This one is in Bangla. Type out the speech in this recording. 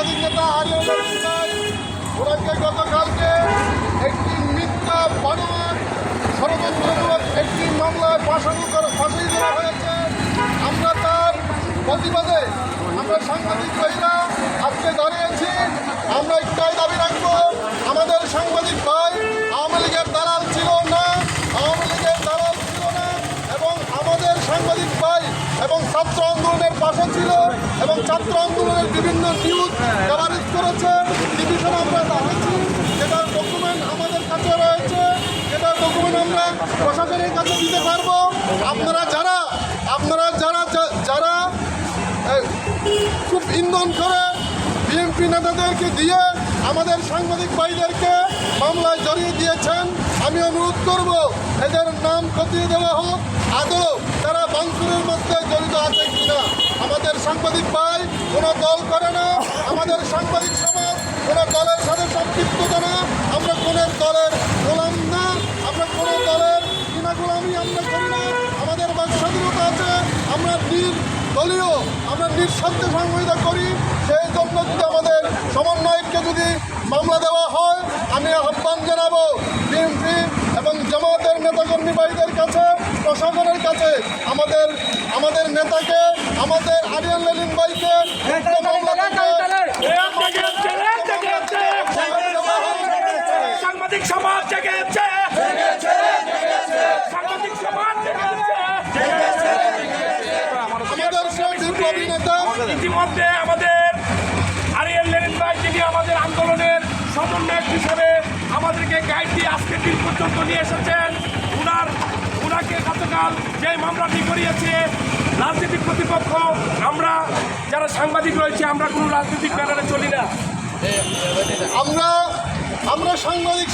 সাংবাদিক নেতা আরিয়ান রায় ওনাকে গতকালকে একটি মিথ্যা বানোয়ার ষড়যন্ত্রমূলক একটি মামলায় ফাঁসানো করা ফাঁসিয়ে দেওয়া হয়েছে। আমরা তার প্রতিবাদে আমরা সাংবাদিক ছাত্র আন্দোলনের পাশে ছিল এবং ছাত্র আন্দোলনের বিভিন্ন নিউজ কভারেজ করেছে। ডিভিশন আমরা দেখেছি। যেটার ডকুমেন্ট আমাদের কাছে রয়েছে। যেটার ডকুমেন্ট আমরা প্রশাসনের কাছে দিতে পারব। আপনারা যারা আপনারা যারা যারা খুব ইন্ধন করে বিএনপি নেতাদেরকে দিয়ে আমাদের সাংবাদিক ভাইদেরকে মামলায় জড়িয়ে দিয়েছেন, আমি অনুরোধ করব, এদের নাম খতিয়ে দেওয়া হোক। আদৌ তারা বাংসুরের মধ্যে আছে কিনা। আমাদের সাংবাদিক ভাই, কোনো দল করে না। আমাদের সাংবাদিক সমাজ, কোনো দলের সাথে সম্পৃক্ততা না। আমরা কোনো দলের গোলাম না। আমরা কোনো দলের কিনা গোলামি আমরা করি না। আমাদের বাক স্বাধীনতা আছে। আমরা নির দলীয়, আমরা নিঃস্বার্থে সংহিতা করি। সেই জন্য যদি আমাদের সমন্বয়ককে যদি মামলা দেওয়া হয়, আমি আহ্বান জানাব বিএনপি এবং জামাতের নেতাকর্মী ভাইদের কাছে, প্রশাসনের কাছে, আমাদের আমাদের নেতাকে আমাদের আরিয়ান লেলিন ভাইকে সাংবাদিক সমাজ জেগেছে সাংবাদিক সমাজ জেগেছে আমাদের বিপ্লবী নেতা ইতিমধ্যে আমাদের আরিয়াল লেনিন ভাই যিনি আমাদের আন্দোলনের সমন্বয়ক হিসাবে আমাদেরকে গাইড দিয়ে আজকের দিন পর্যন্ত নিয়ে এসেছেন যে মামলাটি করিয়েছে, রাজনৈতিক প্রতিপক্ষ, আমরা যারা সাংবাদিক রয়েছে, আমরা কোনো রাজনৈতিক ব্যানারে চলি না। আমরা আমরা সাংবাদিক